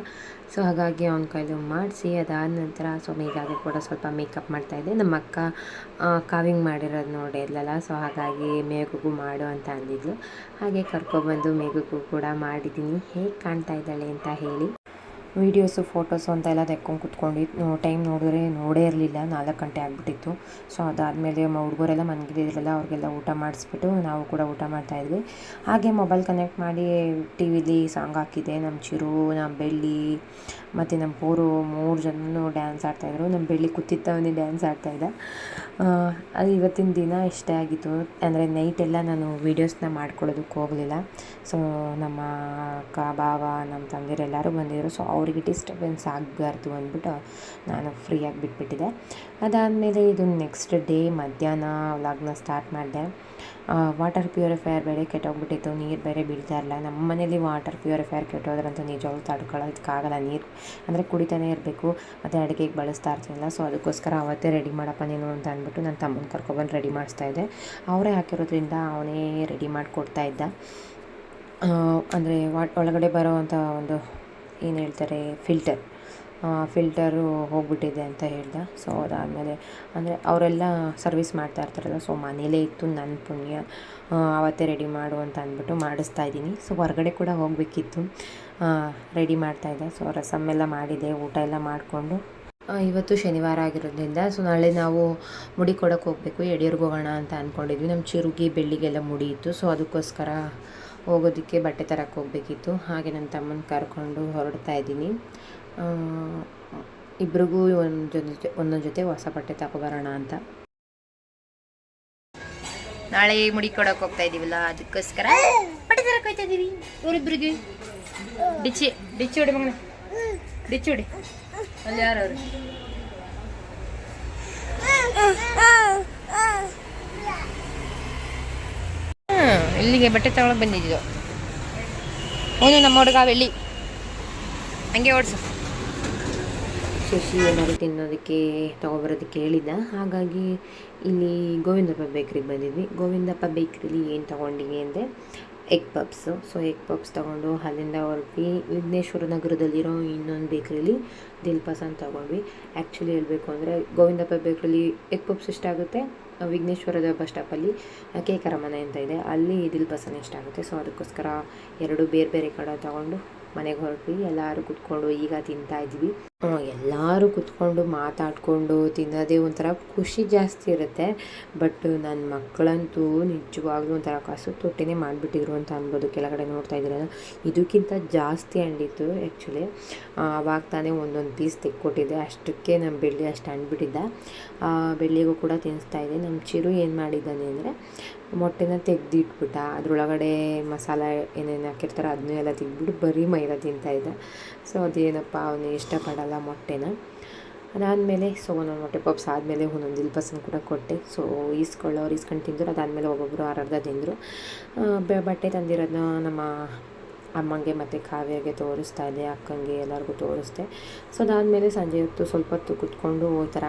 ಸೊ ಹಾಗಾಗಿ ಅವನ ಕೈಲಿ ಮಾಡಿಸಿ, ಅದಾದ ನಂತರ ಸೊ ಮೇಘಾಗೆ ಕೂಡ ಸ್ವಲ್ಪ ಮೇಕಪ್ ಮಾಡ್ತಾಯಿದ್ದೆ ನಮ್ಮ ಅಕ್ಕ ಕಾವಿಂಗ್ ಮಾಡಿರೋದು ನೋಡಿದ್ಲಲ್ಲ ಸೊ ಹಾಗಾಗಿ ಮೇಘಗೂ ಮಾಡು ಅಂತ ಅಂದಿದ್ಲು. ಹಾಗೆ ಕರ್ಕೊಬಂದು ಮೇಗಗೂ ಕೂಡ ಮಾಡಿದ್ದೀನಿ. ಹೇಗೆ ಕಾಣ್ತಾ ಇದ್ದಾಳೆ ಅಂತ ಹೇಳಿ. ವೀಡಿಯೋಸು, ಫೋಟೋಸು ಅಂತ ಎಲ್ಲ ತೆಕ್ಕೊಂಡು ಕುತ್ಕೊಂಡು ಟೈಮ್ ನೋಡಿದ್ರೆ ನೋಡೇ ಇರಲಿಲ್ಲ. ನಾಲ್ಕು ಗಂಟೆ ಆಗಿಬಿಟ್ಟಿತ್ತು. ಸೊ, ಅದಾದಮೇಲೆ ಹುಡುಗರೆಲ್ಲ ಮನಗಿದ್ರಲ್ಲ ಅವ್ರಿಗೆಲ್ಲ ಊಟ ಮಾಡಿಸ್ಬಿಟ್ಟು ನಾವು ಕೂಡ ಊಟ ಮಾಡ್ತಾಯಿದ್ವಿ ಹಾಗೆ ಮೊಬೈಲ್ ಕನೆಕ್ಟ್ ಮಾಡಿ ಟಿ ವಿಲಿ ಸಾಂಗ್ ಹಾಕಿದೆ. ನಮ್ಮ ಚಿರು, ನಮ್ಮ ಬೆಳ್ಳಿ ಮತ್ತು ನಮ್ಮ ಪೂರು ಮೂರು ಜನನು ಡ್ಯಾನ್ಸ್ ಆಡ್ತಾಯಿದ್ರು ನಮ್ಮ ಬೆಳ್ಳಿ ಕೂತಿದ್ದವನೇ ಡ್ಯಾನ್ಸ್ ಆಡ್ತಾಯಿದ್ದ ಅದು ಇವತ್ತಿನ ದಿನ ಇಷ್ಟೇ ಆಗಿತ್ತು. ಅಂದರೆ ನೈಟೆಲ್ಲ ನಾನು ವೀಡಿಯೋಸ್ನ ಮಾಡ್ಕೊಳ್ಳೋದಕ್ಕೆ ಹೋಗಲಿಲ್ಲ. ಸೊ ನಮ್ಮ ಅಕ್ಕ, ಬಾವ, ನಮ್ಮ ತಂದಿರೆಲ್ಲರೂ ಬಂದಿದ್ದರು ಸೊ ಅವರಿಗೆ ಡಿಸ್ಟರ್ಬೆನ್ಸ್ ಆಗಬಾರ್ದು ಅಂದ್ಬಿಟ್ಟು ನಾನು ಫ್ರೀಯಾಗಿ ಬಿಟ್ಬಿಟ್ಟಿದ್ದೆ. ಅದಾದಮೇಲೆ ಇದು ನೆಕ್ಸ್ಟ್ ಡೇ ಮಧ್ಯಾಹ್ನ ಲಗ್ನ ಸ್ಟಾರ್ಟ್ ಮಾಡಿದೆ. ವಾಟರ್ ಪ್ಯೂರಿಫೈಯರ್ ಬೇರೆ ಕೆಟ್ಟೋಗ್ಬಿಟ್ಟಿತ್ತು, ನೀರು ಬೇರೆ ಬೀಳ್ತಾ ಇರಲ್ಲ ನಮ್ಮ ಮನೇಲಿ ವಾಟರ್ ಪ್ಯೂರಿಫೈಯರ್ ಕೆಟ್ಟೋದ್ರಂತೂ ನಿಜವಾಗ್ಲೂ ತಡ್ಕೊಳ್ಳೋದಕ್ಕಾಗಲ್ಲ ನೀರು ಅಂದರೆ ಕುಡಿತಾನೆ ಇರಬೇಕು, ಮತ್ತು ಅಡುಗೆಗೆ ಬಳಸ್ತಾ ಸೊ ಅದಕ್ಕೋಸ್ಕರ ಅವತ್ತೇ ರೆಡಿ ಮಾಡಪ್ಪ ನೀನು ಅಂತ ಅಂದ್ಬಿಟ್ಟು ನನ್ನ ತಮ್ಮನ ಕರ್ಕೊಬಂದು ರೆಡಿ ಮಾಡಿಸ್ತಾ ಇದ್ದೆ. ಅವರೇ ಹಾಕಿರೋದ್ರಿಂದ ಅವನೇ ರೆಡಿ ಮಾಡಿಕೊಡ್ತಾ ಇದ್ದ. ಅಂದರೆ ವಾಟ್ ಒಳಗಡೆ ಬರೋವಂಥ ಒಂದು, ಏನು ಹೇಳ್ತಾರೆ ಫಿಲ್ಟರ್ ಫಿಲ್ಟರು ಹೋಗ್ಬಿಟ್ಟಿದೆ ಅಂತ ಹೇಳ್ದೆ. ಸೊ ಅದಾದಮೇಲೆ ಅಂದರೆ ಅವರೆಲ್ಲ ಸರ್ವಿಸ್ ಮಾಡ್ತಾ ಇರ್ತಾರಲ್ಲ ಸೊ ಮನೇಲೇ ಇತ್ತು ನನ್ನ ಪುಣ್ಯ. ಆವತ್ತೇ ರೆಡಿ ಮಾಡು ಅಂತ ಅಂದ್ಬಿಟ್ಟು ಮಾಡಿಸ್ತಾ ಇದ್ದೀನಿ. ಸೊ ಹೊರಗಡೆ ಕೂಡ ಹೋಗಬೇಕಿತ್ತು. ರೆಡಿ ಮಾಡ್ತಾಯಿದ್ದೆ ಸೊ ರಸಮ್ ಎಲ್ಲ ಮಾಡಿದೆ, ಊಟ ಎಲ್ಲ ಮಾಡಿಕೊಂಡು. ಇವತ್ತು ಶನಿವಾರ ಆಗಿರೋದ್ರಿಂದ ಸೊ ನಾಳೆ ನಾವು ಮುಡಿ ಕೊಡೋಕ್ಕೆ ಹೋಗಬೇಕು ಯಡಿಯೂರ್ಗೆ ಹೋಗೋಣ ಅಂತ ಅಂದ್ಕೊಂಡಿದ್ವಿ ನಮ್ಮ ಚಿರುಗಿ ಬೆಳ್ಳಿಗೆಲ್ಲ ಮುಡಿ ಇತ್ತು. ಸೊ ಅದಕ್ಕೋಸ್ಕರ ಹೋಗೋದಕ್ಕೆ ಬಟ್ಟೆ ತರಕ್ಕೆ ಹೋಗಬೇಕಿತ್ತು. ಹಾಗೆ ನನ್ನ ತಮ್ಮನ ಕರ್ಕೊಂಡು ಹೊರಡ್ತಾ ಇದ್ದೀನಿ. ಇಬ್ರಿಗೂ ಒಂದು ಜೊತೆ, ಒಂದೊಂದು ಜೊತೆ ಹೊಸ ಬಟ್ಟೆ ತಗೊಬರೋಣ ಅಂತ. ನಾಳೆ ಮುಡಿ ಕೊಡಕ್ ಹೋಗ್ತಾ ಇದೀವಲ್ಲ, ಅದಕ್ಕೋಸ್ಕರ ಬಟ್ಟೆ ತರಕ್ ಹೋಗ್ತಾ ಇದೀವಿ. ಇವರಿಬ್ರಿಗೆ ಡಿಚ್ಚಿ ಡಿಚ್ಚಿ ಹೊಡಿ ಮಗನ. ಡಿಚ್ಚಿ ಹೊಡಿ. ಅಲ್ಲಿ ಯಾರು ಅವರು ಇಲ್ಲಿಗೆ ಬಟ್ಟೆ ತಗೊಳಕ್ ಬಂದಿದ್ದು. ಅವನು ನಮ್ಮ ಹುಡುಗ ಬೆಳ್ಳಿ ಹಂಗೆ ಓಡಿಸು. ಶಶಿ ಏನಾದ್ರು ತಿನ್ನೋದಕ್ಕೆ ತೊಗೊಬರೋದಕ್ಕೆ ಹೇಳಿದ್ದ ಹಾಗಾಗಿ ಇಲ್ಲಿ ಗೋವಿಂದಪ್ಪ ಬೇಕ್ರಿಗೆ ಬಂದಿದ್ವಿ. ಗೋವಿಂದಪ್ಪ ಬೇಕ್ರಿಲಿ ಏನು ತೊಗೊಂಡಿವಿ ಅಂದರೆ egg puffs. So egg puffs ತೊಗೊಂಡು ಅಲ್ಲಿಂದ ಹೊರಟ್ವಿ ವಿಘ್ನೇಶ್ವರ ನಗರದಲ್ಲಿರೋ ಇನ್ನೊಂದು ಬೇಕ್ರಿಲಿ ದಿಲ್ ಅಂತ ತೊಗೊಂಡ್ವಿ. ಆ್ಯಕ್ಚುಲಿ ಹೇಳಬೇಕು ಅಂದರೆ ಗೋವಿಂದಪ್ಪ ಬೇಕ್ರಿಲಿ ಎಗ್ ಪಪ್ಸ್ ಎಷ್ಟಾಗುತ್ತೆ? ವಿಘ್ನೇಶ್ವರದ ಬಸ್ ಸ್ಟಾಪಲ್ಲಿ ಕೇಕರ ಮನೆ ಅಂತ ಇದೆ. ಅಲ್ಲಿ ದಿಲ್ ಇಷ್ಟ ಆಗುತ್ತೆ ಸೊ ಅದಕ್ಕೋಸ್ಕರ ಎರಡು ಬೇರೆ ಬೇರೆ ಕಡೆ ತೊಗೊಂಡು ಮನೆಗೆ ಹೊರಟ್ವಿ, ಎಲ್ಲರೂ ಕುತ್ಕೊಂಡು ಈಗ ತಿಂತಾ ಇದ್ವಿ. ಎಲ್ಲರೂ ಕುತ್ಕೊಂಡು ಮಾತಾಡಿಕೊಂಡು ತಿನ್ನೋದೇ ಒಂಥರ ಖುಷಿ ಜಾಸ್ತಿ ಇರುತ್ತೆ. ಬಟ್ ನನ್ನ ಮಕ್ಕಳಂತೂ ನಿಜವಾಗ್ಲೂ ಒಂಥರ ಕಸು ತೊಟ್ಟಿನೇ ಮಾಡಿಬಿಟ್ಟಿದ್ರು ಅಂತ ಅನ್ಬೋದು ಕೆಳಗಡೆ ನೋಡ್ತಾ ಇದ್ದೀರಲ್ಲ ಇದಕ್ಕಿಂತ ಜಾಸ್ತಿ ಅಂಡಿತ್ತು ಆ್ಯಕ್ಚುಲಿ ಆವಾಗ ತಾನೇ ಒಂದೊಂದು ಪೀಸ್ ತೆಕ್ಕೊಟ್ಟಿದ್ದೆ. ಅಷ್ಟಕ್ಕೆ ನಮ್ಮ ಬೆಳ್ಳಿ ಅಷ್ಟು ಅಂಡ್ಬಿಟ್ಟಿದ್ದ ಬೆಳ್ಳಿಗೂ ಕೂಡ ತಿನ್ನಿಸ್ತಾ ಇದೆ ನಮ್ಮ ಚಿರು ಏನು ಮಾಡಿದ್ದಾನೆ ಅಂದರೆ ಮೊಟ್ಟೆನ ತೆಗೆದಿಟ್ಬಿಟ್ಟ, ಅದರೊಳಗಡೆ ಮಸಾಲ ಏನೇನು ಹಾಕಿರ್ತಾರೆ ಅದನ್ನೂ ಎಲ್ಲ ತೆಗೆದ್ಬಿಟ್ಟು ಬರೀ ಮೈದಾ ತಿಂತಾಯಿದ್ದ ಸೊ ಅದೇನಪ್ಪ, ಅವನು ಇಷ್ಟಪಡಲ್ಲ ಮೊಟ್ಟೆನ. ಅದಾದಮೇಲೆ ಸೊ ಒಂದೊಂದು ಮೊಟ್ಟೆ ಪಪ್ಸ್ ಆದಮೇಲೆ ಒಂದೊಂದು ದಿಲ್ ಪಸನ್ ಕೂಡ ಕೊಟ್ಟೆ. ಸೊ ಈಸ್ಕೊಳ್ಳೋರು, ಈಸ್ಕೊಂಡು ತಿಂದರು, ಅದಾದಮೇಲೆ ಒಬ್ಬೊಬ್ಬರು ಅರ್ಧ ತಿಂದರು. ಬಟ್ಟೆ ತಂದಿರೋದನ್ನ ನಮ್ಮ ಅಮ್ಮಂಗೆ ಮತ್ತು ಕಾವ್ಯಗೆ ತೋರಿಸ್ತಾ ಇದ್ದೆ, ಅಕ್ಕಂಗೆ ಎಲ್ಲರಿಗೂ ತೋರಿಸ್ದೆ. ಸೊ ಅದಾದಮೇಲೆ ಸಂಜೆ ಹೊತ್ತು ಸ್ವಲ್ಪ ಹೊತ್ತು ಕುತ್ಕೊಂಡು ಈ ಥರ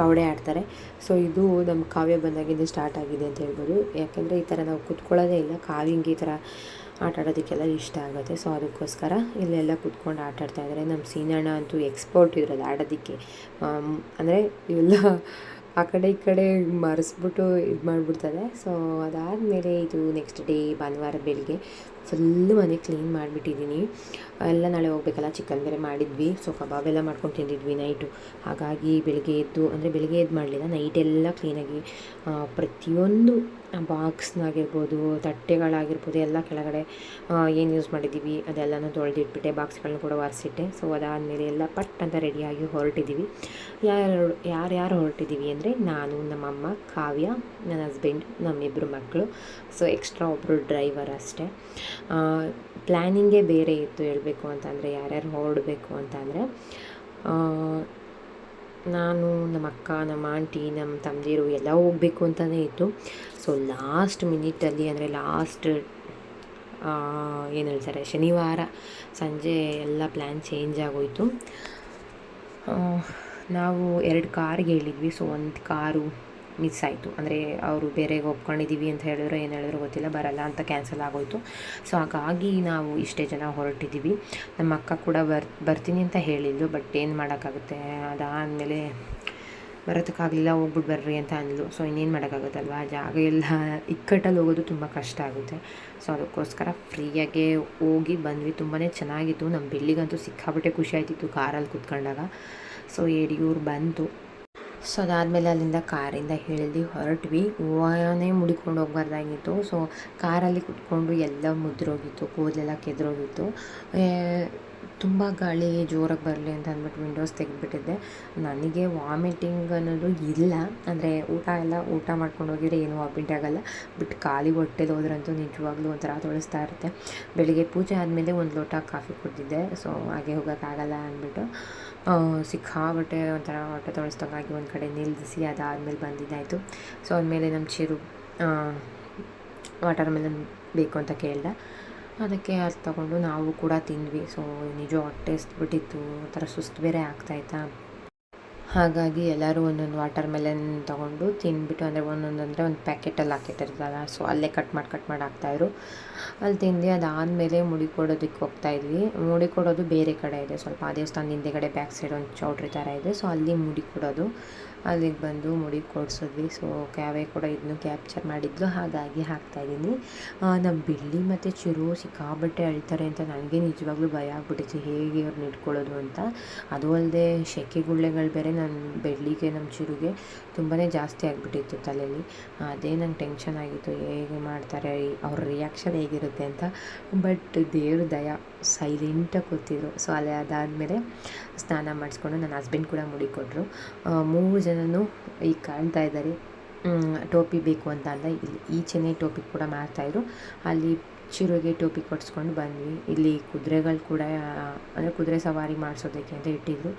ಕವಡೆ ಆಡ್ತಾರೆ. ಸೊ ಇದು ನಮ್ಮ ಕಾವ್ಯ ಬಂದಾಗಿಂದ ಸ್ಟಾರ್ಟ್ ಆಗಿದೆ ಅಂತ ಹೇಳ್ಬೋದು. ಯಾಕೆಂದರೆ ಈ ಥರ ನಾವು ಕುತ್ಕೊಳ್ಳೋದೇ ಇಲ್ಲ. ಕಾವ್ಯಂಗೆ ಈ ಥರ ಆಟ ಆಡೋದಕ್ಕೆಲ್ಲ ಇಷ್ಟ ಆಗುತ್ತೆ. ಸೊ ಅದಕ್ಕೋಸ್ಕರ ಇಲ್ಲೆಲ್ಲ ಕುತ್ಕೊಂಡು ಆಟ ಆಡ್ತಾಯಿದ್ದಾರೆ ನಮ್ಮ ಸೀನಣ್ಣ ಅಂತೂ ಎಕ್ಸ್ಪರ್ಟ್ ಇರೋದು ಆಡೋದಕ್ಕೆ. ಅಂದರೆ ಇವೆಲ್ಲ ಆ ಕಡೆ ಈ ಕಡೆ ಮರೆಸ್ಬಿಟ್ಟು ಇದು ಮಾಡಿಬಿಡ್ತಾರೆ. ಸೊ ಅದಾದಮೇಲೆ ಇದು ನೆಕ್ಸ್ಟ್ ಡೇ ಭಾನುವಾರ ಬೆಳಿಗ್ಗೆ ಫುಲ್ಲು ಮನೆ ಕ್ಲೀನ್ ಮಾಡಿಬಿಟ್ಟಿದ್ದೀನಿ. ಎಲ್ಲ ನಾಳೆ ಹೋಗ್ಬೇಕಲ್ಲ ಚಿಕನ್ ಬೇರೆ ಮಾಡಿದ್ವಿ. ಸೊ ಕಬಾಬ್ ಎಲ್ಲ ಮಾಡ್ಕೊಂಡು ತಿಂದಿದ್ವಿ ನೈಟು ಹಾಗಾಗಿ ಬೆಳಿಗ್ಗೆ ಎದ್ದು, ಅಂದರೆ ಬೆಳಿಗ್ಗೆ ಎದ್ದು ಮಾಡಲಿಲ್ಲ ನೈಟೆಲ್ಲ ಕ್ಲೀನಾಗಿ ಪ್ರತಿಯೊಂದು ಬಾಕ್ಸ್ನಾಗಿರ್ಬೋದು, ತಟ್ಟೆಗಳಾಗಿರ್ಬೋದು, ಎಲ್ಲ ಕೆಳಗಡೆ ಏನು ಯೂಸ್ ಮಾಡಿದ್ದೀವಿ, ಅದೆಲ್ಲನೂ ತೊಳೆದಿಟ್ಬಿಟ್ಟೆ, ಬಾಕ್ಸ್ಗಳನ್ನ ಕೂಡ ಒರೆಸಿಟ್ಟೆ. ಸೊ ಅದಾದಮೇಲೆ ಎಲ್ಲ ಪಟ್ ಅಂತ ರೆಡಿಯಾಗಿ ಹೊರಟಿದ್ದೀವಿ. ಯಾರು ಯಾರ್ಯಾರು ಹೊರಟಿದ್ದೀವಿ ಅಂದರೆ ನಾನು, ನಮ್ಮಮ್ಮ, ಕಾವ್ಯ, ನನ್ನ ಹಸ್ಬೆಂಡ್ ನಮ್ಮಿಬ್ಬರು ಮಕ್ಕಳು ಸೊ ಎಕ್ಸ್ಟ್ರಾ ಒಬ್ಬರು ಡ್ರೈವರ್ ಅಷ್ಟೇ. ಪ್ಲ್ಯಾನಿಂಗೇ ಬೇರೆ ಇತ್ತು ಹೇಳಬೇಕು ಅಂತಂದರೆ, ಯಾರ್ಯಾರು ಹೊರಡಬೇಕು ಅಂತಂದರೆ ನಾನು, ನಮ್ಮ ಅಕ್ಕ, ನಮ್ಮ ಆಂಟಿ, ನಮ್ಮ ತಂದೆಯರು ಎಲ್ಲ ಹೋಗಬೇಕು ಅಂತಲೇ ಇತ್ತು. ಸೊ ಲಾಸ್ಟ್ ಮಿನಿಟಲ್ಲಿ ಅಂದರೆ ಲಾಸ್ಟ್ ಏನು ಹೇಳ್ತಾರೆ, ಶನಿವಾರ ಸಂಜೆ ಎಲ್ಲ ಪ್ಲ್ಯಾನ್ ಚೇಂಜ್ ಆಗೋಯಿತು. ನಾವು ಎರಡು ಕಾರ್ಗೆ ಹೇಳಿದ್ವಿ. ಸೊ ಒಂದು ಕಾರು ಮಿಸ್ ಆಯಿತು ಅಂದರೆ ಅವರು ಬೇರೆಗೆ ಒಪ್ಕೊಂಡಿದ್ದೀವಿ ಅಂತ ಹೇಳಿದ್ರು, ಏನು ಹೇಳಿದ್ರು ಗೊತ್ತಿಲ್ಲ, ಬರಲ್ಲ ಅಂತ ಕ್ಯಾನ್ಸಲ್ ಆಗೋಯಿತು. ಸೊ ಹಾಗಾಗಿ ನಾವು ಇಷ್ಟೇ ಜನ ಹೊರಟಿದ್ದೀವಿ ನಮ್ಮ ಅಕ್ಕ ಕೂಡ ಬರ್, ಬರ್ತೀನಿ ಅಂತ ಹೇಳಿದ್ಲು ಬಟ್ ಏನು ಮಾಡೋಕ್ಕಾಗುತ್ತೆ? ಅದಾದಮೇಲೆ ಬರೋದಕ್ಕಾಗಲಿಲ್ಲ ಹೋಗ್ಬಿಟ್ಟು ಬರ್ರಿ ಅಂತ ಅಂದ್ಲು. ಸೊ ಇನ್ನೇನು ಮಾಡೋಕ್ಕಾಗುತ್ತಲ್ವ? ಜಾಗ ಎಲ್ಲ ಇಕ್ಕಟ್ಟಲ್ಲಿ ಹೋಗೋದು ತುಂಬ ಕಷ್ಟ ಆಗುತ್ತೆ. ಸೊ ಅದಕ್ಕೋಸ್ಕರ ಫ್ರೀಯಾಗೆ ಹೋಗಿ ಬಂದ್ವಿ. ತುಂಬಾ ಚೆನ್ನಾಗಿತ್ತು. ನಮ್ಮ ಬೆಳ್ಳಿಗಂತೂ ಸಿಕ್ಕಾಪಟ್ಟೆ ಖುಷಿ ಆಯ್ತಿತ್ತು ಕಾರಲ್ಲಿ ಕುತ್ಕೊಂಡಾಗ. ಸೊ ಎಡಿಯೂರು ಬಂತು. ಸೊ ಅದಾದಮೇಲೆ ಅಲ್ಲಿಂದ ಕಾರಿಂದ ಇಳಿದು ಹೊರಟ್ವಿ. ಹೂವನೇ ಮುಡಿಕೊಂಡು ಹೋಗ್ಬಾರ್ದಾಗಿತ್ತು. ಸೊ ಕಾರಲ್ಲಿ ಕುತ್ಕೊಂಡು ಎಲ್ಲ ಮುದ್ರೋಗಿತ್ತು, ಕೂದಲೆಲ್ಲ ಕೆದ್ರೋಗಿತ್ತು. ತುಂಬ ಗಾಳಿ ಜೋರಾಗಿ ಬರಲಿ ಅಂತ ಅಂದ್ಬಿಟ್ಟು ವಿಂಡೋಸ್ ತೆಗೆದುಬಿಟ್ಟಿದ್ದೆ. ನನಗೆ ವಾಮಿಟಿಂಗ್ ಅನ್ನೋದು ಇಲ್ಲ. ಅಂದರೆ ಊಟ ಎಲ್ಲ ಊಟ ಮಾಡ್ಕೊಂಡು ಹೋಗಿದ್ರೆ ಏನೂ ವಾಮಿಟ್ ಆಗಲ್ಲ. ಬಟ್ ಖಾಲಿ ಹೊಟ್ಟೆಲಿ ಹೋದ್ರಂತೂ ನಿಜವಾಗ್ಲೂ ಒಂಥರ ತೊಳಸ್ತಾ ಇರುತ್ತೆ. ಬೆಳಿಗ್ಗೆ ಪೂಜೆ ಆದಮೇಲೆ ಒಂದು ಲೋಟ ಕಾಫಿ ಕುಡ್ದಿದ್ದೆ. ಸೊ ಹಾಗೆ ಹೋಗೋಕ್ಕಾಗಲ್ಲ ಅಂದ್ಬಿಟ್ಟು ಸಿಕ್ಕಾಬಟ್ಟೆ ಒಂಥರ ಹೊಟ್ಟೆ ತೊಳಸ್ದಂಗಾಗಿ ಒಂದು ಕಡೆ ನಿಲ್ಲಿಸಿ ಅದಾದಮೇಲೆ ಬಂದಿದ್ದಾಯಿತು. ಸೊ ಆದಮೇಲೆ ನಮ್ಮ ಚಿರು ವಾಟರ್ ಮೆಲನ್ ಬೇಕು ಅಂತ ಕೇಳ್ದೆ. ಅದಕ್ಕೆ ಅದು ತಗೊಂಡು ನಾವು ಕೂಡ ತಿಂದ್ವಿ. ಸೊ ನಿಜ ಹೊಟ್ಟೆ ಬಿಟ್ಟಿತ್ತು ಒಂಥರ ಸುಸ್ತು ಬೇರೆ ಆಗ್ತಾಯಿತ್ತಾ ಹಾಗಾಗಿ ಎಲ್ಲರೂ ಒಂದೊಂದು ವಾಟರ್ ಮೆಲನ್ ತೊಗೊಂಡು ತಿಂದ್ಬಿಟ್ಟು, ಅಂದರೆ ಒಂದೊಂದು ಅಂದರೆ ಒಂದು ಪ್ಯಾಕೆಟಲ್ಲಿ ಹಾಕಿಟ್ಟಿರ್ತಾರಲ್ಲ ಸೊ ಅಲ್ಲೇ ಕಟ್ ಮಾಡಿ ಕಟ್ ಮಾಡಿ ಹಾಕ್ತಾಯಿದ್ರು ಅಲ್ಲಿ ತಿಂದು ಅದಾದಮೇಲೆ ಮುಡಿ ಕೊಡೋದಕ್ಕೆ ಹೋಗ್ತಾಯಿದ್ವಿ ಮುಡಿ ಕೊಡೋದು ಬೇರೆ ಕಡೆ ಇದೆ. ಸ್ವಲ್ಪ ಆ ದೇವಸ್ಥಾನದ ಹಿಂದೆಗಡೆ ಬ್ಯಾಕ್ ಸೈಡ್ ಒಂದು ಚೌಟ್ರಿ ಥರ ಇದೆ. ಸೊ ಅಲ್ಲಿ ಮುಡಿ ಕೊಡೋದು. ಅಲ್ಲಿಗೆ ಬಂದು ಮುಡಿ ಕೊಡಿಸಿದ್ವಿ. ಸೊ ಕ್ಯಾವೆ ಕೂಡ ಇದನ್ನು ಕ್ಯಾಪ್ಚರ್ ಮಾಡಿದ್ಲು. ಹಾಗಾಗಿ ಹಾಕ್ತಾ ಇದ್ದೀನಿ ನಮ್ಮ ಬಿಲ್ಲಿ ಮತ್ತು ಚಿರು ಸಿಕ್ಕಾಬಟ್ಟೆ ಅಳ್ತಾರೆ ಅಂತ ನನಗೆ ನಿಜವಾಗ್ಲೂ ಭಯ ಆಗ್ಬಿಟ್ಟಿತ್ತು. ಹೇಗೆ ಅವ್ರನ್ನ ಇಟ್ಕೊಳ್ಳೋದು ಅಂತ. ಅದು ಅಲ್ಲದೆ ಸೆಕೆ ಗುಳ್ಳೆಗಳು ಬೇರೆ ನನ್ನ ಬೆಳ್ಳಿಗೆ ನಮ್ಮ ಚಿರುಗೆ ತುಂಬಾ ಜಾಸ್ತಿ ಆಗಿಬಿಟ್ಟಿತ್ತು ತಲೆಯಲ್ಲಿ ಅದೇ ನಂಗೆ ಟೆನ್ಷನ್ ಆಗಿತ್ತು. ಹೇಗೆ ಮಾಡ್ತಾರೆ, ಅವ್ರ ರಿಯಾಕ್ಷನ್ ಹೇಗಿರುತ್ತೆ ಅಂತ. ಬಟ್ ದೇವ್ರ ದಯ ಸೈಲೆಂಟಾಗಿ ಕೂತಿದ್ರು. ಸೊ ಅಲ್ಲೇ ಅದಾದಮೇಲೆ ಸ್ನಾನ ಮಾಡಿಸ್ಕೊಂಡು ನನ್ನ ಹಸ್ಬೆಂಡ್ ಕೂಡ ಮುಡಿ ಕೊಟ್ಟರು ಮೂರು ಜನನೂ ಈಗ ಕಾಣ್ತಾ ಇದ್ದಾರೆ. ಟೋಪಿ ಬೇಕು ಅಂತ ಅಲ್ಲ, ಇಲ್ಲಿ ಈಚೆನೇ ಟೋಪಿ ಕೂಡ ಮಾರ್ತಾಯಿದ್ರು ಅಲ್ಲಿ ಚಿರುಗೆ ಟೋಪಿ ಕೊಡಿಸ್ಕೊಂಡು ಬಂದ್ವಿ. ಇಲ್ಲಿ ಕುದುರೆಗಳು ಕೂಡ ಅಂದರೆ ಕುದುರೆ ಸವಾರಿ ಮಾಡಿಸೋದಕ್ಕೆ ಅಂತ ಇಟ್ಟಿದ್ರು.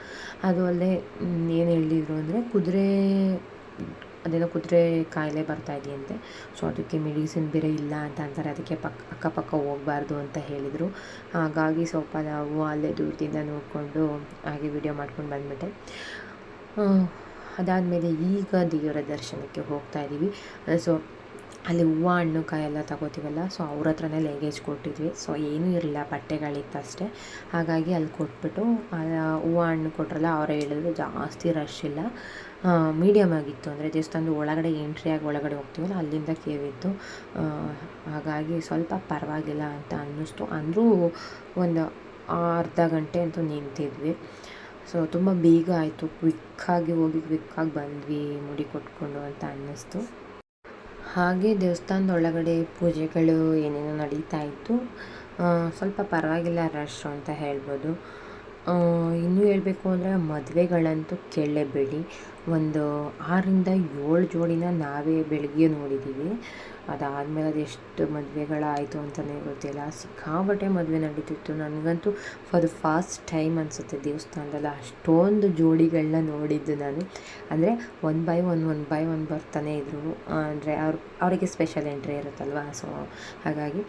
ಅದು ಅಲ್ಲದೆ ಏನು ಹೇಳಿದ್ರು ಅಂದರೆ ಕುದುರೆ, ಅದೇನೋ ಕುದುರೆ ಕಾಯಿಲೆ ಬರ್ತಾ ಇದೆಯಂತೆ. ಸೊ ಅದಕ್ಕೆ ಮೆಡಿಸಿನ್ ಬೇರೆ ಇಲ್ಲ ಅಂತ ಅಂತಾರೆ. ಅದಕ್ಕೆ ಪಕ್ಕ ಅಕ್ಕಪಕ್ಕ ಹೋಗಬಾರ್ದು ಅಂತ ಹೇಳಿದರು. ಹಾಗಾಗಿ ಸ್ವಲ್ಪ ನಾವು ಅಲ್ಲೇ ದೂರದಿಂದ ನೋಡಿಕೊಂಡು ಹಾಗೆ ವಿಡಿಯೋ ಮಾಡ್ಕೊಂಡು ಬಂದ್ಬಿಟ್ಟೆ. ಅದಾದಮೇಲೆ ಈಗ ದೇವರ ದರ್ಶನಕ್ಕೆ ಹೋಗ್ತಾ ಇದ್ದೀವಿ ಸೊ ಅಲ್ಲಿ ಹೂವು, ಹಣ್ಣು, ಕಾಯಿ ಎಲ್ಲ ತಗೋತೀವಲ್ಲ ಸೊ ಅವ್ರ ಹತ್ರನೇ ಲಗೇಜ್ ಕೊಟ್ಟಿದ್ವಿ. ಸೊ ಏನೂ ಇರಲಿಲ್ಲ, ಬಟ್ಟೆಗಳಿತ್ತು ಅಷ್ಟೇ. ಹಾಗಾಗಿ ಅಲ್ಲಿ ಕೊಟ್ಬಿಟ್ಟು ಹೂವು, ಹಣ್ಣು ಕೊಟ್ರಲ್ಲ, ಅವರೇ ಹೇಳಿದ್ರು, ಜಾಸ್ತಿ ರಶ್ ಇಲ್ಲ. ಮೀಡಿಯಮ್ ಆಗಿತ್ತು ಅಂದರೆ ದೇವಸ್ಥಾನದ ಒಳಗಡೆ ಎಂಟ್ರಿ ಆಗಿ ಒಳಗಡೆ ಹೋಗ್ತೀವಲ್ಲ, ಅಲ್ಲಿಂದ ಕೇವಿತ್ತು ಹಾಗಾಗಿ ಸ್ವಲ್ಪ ಪರವಾಗಿಲ್ಲ ಅಂತ ಅನ್ನಿಸ್ತು. ಅಂದರೂ ಒಂದು ಅರ್ಧ ಗಂಟೆ ಅಂತೂ ನಿಂತಿದ್ವಿ. ಸೊ ತುಂಬ ಬೇಗ ಆಯಿತು. ಕ್ವಿಕ್ಕಾಗಿ ಹೋಗಿ ಕ್ವಿಕ್ಕಾಗಿ ಬಂದ್ವಿ, ಮುಡಿ ಕೊಟ್ಕೊಂಡು ಅಂತ ಅನ್ನಿಸ್ತು. ಹಾಗೆ ದೇವಸ್ಥಾನದ ಒಳಗಡೆ ಪೂಜೆಗಳು ಏನೇನೋ ನಡೀತಾ ಇತ್ತು. ಸ್ವಲ್ಪ ಪರವಾಗಿಲ್ಲ ರಶ್ ಅಂತ ಹೇಳ್ಬೋದು. ಇನ್ನೂ ಹೇಳಬೇಕು ಅಂದರೆ ಮದುವೆಗಳಂತೂ ಕೇಳಲೇಬೇಡಿ. ಒಂದು ಆರರಿಂದ ಏಳು ಜೋಡಿನ ನಾವೇ ಬೆಳಗ್ಗೆ ನೋಡಿದ್ದೀವಿ. ಅದಾದಮೇಲೆ ಅದೆಷ್ಟು ಮದುವೆಗಳಾಯಿತು ಅಂತಲೇ ಗೊತ್ತಿಲ್ಲ. ಸಿಕ್ಕಾಪಟ್ಟೆ ಮದುವೆ ನಡೀತಿತ್ತು. ನನಗಂತೂ ಫಾರ್ ದ ಫಸ್ಟ್ ಟೈಮ್ ಅನಿಸುತ್ತೆ ದೇವಸ್ಥಾನದಲ್ಲಿ ಅಷ್ಟೊಂದು ಜೋಡಿಗಳನ್ನ ನೋಡಿದ್ದು ನಾನು. ಅಂದರೆ one by one one by one ಬರ್ತಾನೆ ಇದ್ದರು ಅಂದರೆ ಅವ್ರ, ಅವರಿಗೆ ಸ್ಪೆಷಲ್ ಎಂಟ್ರಿ ಇರುತ್ತಲ್ವ? ಸೊ ಹಾಗಾಗಿ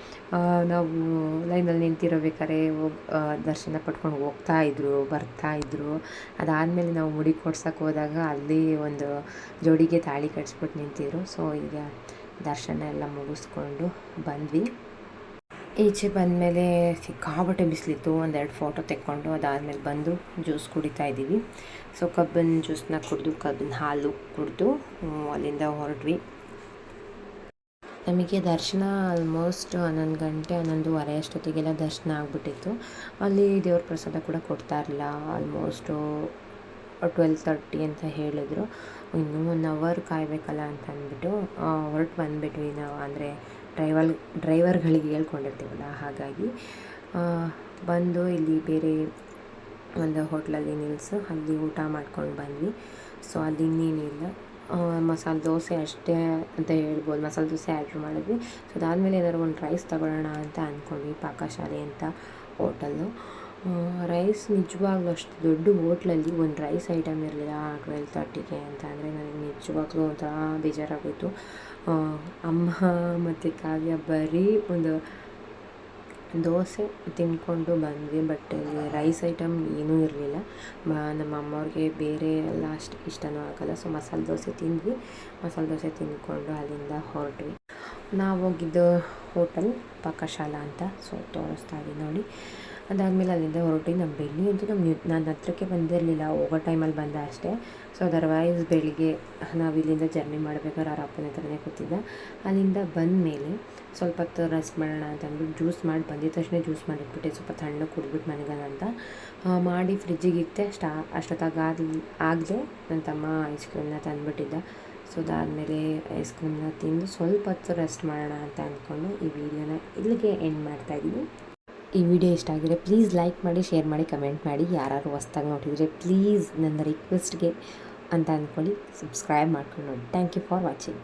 ನಾವು ಲೈನಲ್ಲಿ ನಿಂತಿರಬೇಕಾದ್ರೆ ದರ್ಶನ ಪಡ್ಕೊಂಡು ಹೋಗ್ತಾ ಇದ್ರು, ಬರ್ತಾ ಇದ್ರು. ಅದಾದಮೇಲೆ ನಾವು ಮುಡಿ ಕೊಡ್ಸೋಕೆ ಹೋದಾಗ ಅಲ್ಲಿ ಒಂದು ಜೋಡಿಗೆ ತಾಳಿ ಕಟ್ಸ್ಬಿಟ್ಟು ನಿಂತಿದ್ರು. ಸೊ ಈಗ ದರ್ಶನ ಎಲ್ಲ ಮುಗಿಸ್ಕೊಂಡು ಬಂದ್ವಿ. ಈಚೆ ಬಂದಮೇಲೆ ಸಿಕ್ಕಾಬಟ್ಟೆ ಬಿಸಿಲಿತ್ತು. ಒಂದೆರಡು ಫೋಟೋ ತೆಕ್ಕೊಂಡು ಅದಾದಮೇಲೆ ಬಂದು ಜ್ಯೂಸ್ ಕುಡಿತಾ ಇದ್ದೀವಿ. ಸೊ ಕಬ್ಬಿನ ಜ್ಯೂಸ್ನ ಕುಡಿದು, ಕಬ್ಬಿನ ಹಾಲು ಕುಡಿದು ಅಲ್ಲಿಂದ ಹೊರಟ್ವಿ. ನಮಗೆ ದರ್ಶನ ಆಲ್ಮೋಸ್ಟ್ ಹನ್ನೊಂದು ಗಂಟೆ, ಹನ್ನೊಂದುವರೆ ಅಷ್ಟೊತ್ತಿಗೆಲ್ಲ ದರ್ಶನ ಆಗಿಬಿಟ್ಟಿತ್ತು. ಅಲ್ಲಿ ದೇವ್ರ ಪ್ರಸಾದ ಕೂಡ ಕೊಡ್ತಾ ಇರಲಿಲ್ಲ. ಆಲ್ಮೋಸ್ಟು ಟ್ವೆಲ್ ತರ್ಟಿ ಅಂತ ಹೇಳಿದ್ರು. ಇನ್ನೂ ಒನ್ ಅವರ್ ಕಾಯಬೇಕಲ್ಲ ಅಂತ ಅಂದ್ಬಿಟ್ಟು ಹೊರಟು ಬಂದುಬಿಟ್ವಿ ನಾವು. ಅಂದರೆ ಡ್ರೈವರ್ ಡ್ರೈವರ್ಗಳಿಗೆ ಹೇಳ್ಕೊಂಡಿರ್ತೀವಲ್ಲ, ಹಾಗಾಗಿ ಬಂದು ಇಲ್ಲಿ ಬೇರೆ ಒಂದು ಹೋಟ್ಲಲ್ಲಿ ನಿಲ್ಲಿಸು ಅಲ್ಲಿ ಊಟ ಮಾಡ್ಕೊಂಡು ಬಂದ್ವಿ. ಸೊ ಅಲ್ಲಿ ಇನ್ನೇನಿಲ್ಲ ಮಸಾಲೆ ದೋಸೆ ಅಷ್ಟೇ ಅಂತ ಹೇಳ್ಬೋದು. ಮಸಾಲೆ ದೋಸೆ ಆರ್ಡ್ರ್ ಮಾಡಿದ್ವಿ. ಸೊ ಅದಾದಮೇಲೆ ಏನಾದ್ರು ಒಂದು ರೈಸ್ ತಗೊಳ್ಳೋಣ ಅಂತ ಅಂದ್ಕೊಂಡ್ವಿ ಪಾಕಶಾಲೆ ಅಂತ ಹೋಟಲ್ಲು. ರೈಸ್ ನಿಜವಾಗ್ಲೂ ಅಷ್ಟು ದೊಡ್ಡ ಹೋಟ್ಲಲ್ಲಿ ಒಂದು ರೈಸ್ ಐಟಮ್ ಇರಲಿಲ್ಲ ಟ್ವೆಲ್ ತರ್ಟಿಗೆ ಅಂತ ಅಂದರೆ ನನಗೆ ನಿಜವಾಗ್ಲೂ ಒಂಥರ ಬೇಜಾರಾಗೋಯಿತು. ಅಮ್ಮ ಮತ್ತು ಕಾವ್ಯ ಬರೀ ಒಂದು ದೋಸೆ ತಿಂದ್ಕೊಂಡು ಬಂದ್ವಿ ಬಟ್ ರೈಸ್ ಐಟಮ್ ಏನೂ ಇರಲಿಲ್ಲ. ನಮ್ಮ ಅಮ್ಮವ್ರಿಗೆ ಬೇರೆ ಎಲ್ಲ ಅಷ್ಟು ಇಷ್ಟನೂ ಆಗಲ್ಲ ಸೊ ಮಸಾಲೆ ದೋಸೆ ತಿಂದ್ವಿ. ಮಸಾಲೆ ದೋಸೆ ತಿಂದ್ಕೊಂಡು ಅಲ್ಲಿಂದ ಹೊರಟ್ವಿ. ನಾವು ಹೋಗಿದ್ದು ಹೋಟೆಲ್ ಪಾಕಶಾಲಾ ಅಂತ ಸೊ ತೋರಿಸ್ತಾ ಇದ್ವಿ ನೋಡಿ. ಅದಾದಮೇಲೆ ಅಲ್ಲಿಂದ ಹೊರಟಿ ನಮ್ಮ ಬೆಳ್ಳಿ ಅಂತೂ ನಮ್ಮ ನಾನು ಹತ್ರಕ್ಕೆ ಬಂದಿರಲಿಲ್ಲ. ಹೋಗೋ ಟೈಮಲ್ಲಿ ಬಂದ ಅಷ್ಟೇ. ಸೊ ಅದರ್ವೈಸ್ ಬೆಳಿಗ್ಗೆ ನಾವು ಇಲ್ಲಿಂದ ಜರ್ನಿ ಮಾಡಬೇಕಾದ್ರೆ ಅವ್ರ ಅಪ್ಪನ ಹತ್ರನೇ ಕೂತಿದ್ದ. ಅಲ್ಲಿಂದ ಬಂದ ಮೇಲೆ ಸ್ವಲ್ಪ ಹೊತ್ತು ರೆಸ್ಟ್ ಮಾಡೋಣ ಅಂತ ಅಂದ್ಬಿಟ್ಟು ಜ್ಯೂಸ್ ಮಾಡಿ ಬಂದಿದ ತಕ್ಷಣ ಜ್ಯೂಸ್ ಮಾಡಿಟ್ಬಿಟ್ಟೆ. ಸ್ವಲ್ಪ ತಣ್ಣಗೆ ಕುಡಿದ್ಬಿಟ್ಟು ಮನೆಗಲ್ಲ ಅಂತ. ಮಾಡಿ ಫ್ರಿಜ್ಜಿಗೆ ಇಟ್ಟೆ. ಸ್ಟಾ, ಅಷ್ಟೊತ್ತಾಗ ಆಗದೆ ನನ್ನ ತಮ್ಮ ಐಸ್ ಕ್ರೀಮ್ನ ತಂದುಬಿಟ್ಟಿದ್ದ. ಸೊ ಅದಾದಮೇಲೆ ಐಸ್ ಕ್ರೀಮ್ನ ತಿಂದು ಸ್ವಲ್ಪ ಹೊತ್ತು ರೆಸ್ಟ್ ಮಾಡೋಣ ಅಂತ ಅಂದ್ಕೊಂಡು ಈ ವಿಡಿಯೋನ ಇಲ್ಲಿಗೆ ಎಂಡ್ ಮಾಡ್ತಾಯಿದ್ದೀನಿ ಈ ವಿಡಿಯೋ ಇಷ್ಟ ಆಗಿದೆ ಪ್ಲೀಸ್ ಲೈಕ್ ಮಾಡಿ ಶೇರ್ ಮಾಡಿ ಕಮೆಂಟ್ ಮಾಡಿ. ಯಾರು ಹೊಸ್ದಾಗಿ ನೋಡಿದರೆ ಪ್ಲೀಸ್ ನನ್ನ ರಿಕ್ವೆಸ್ಟ್ಗೆ ಅಂತ ಅಂದ್ಕೊಳ್ಳಿ ಸಬ್ಸ್ಕ್ರೈಬ್ ಮಾಡ್ಕೊಂಡು ನೋಡಿ. Thank you for watching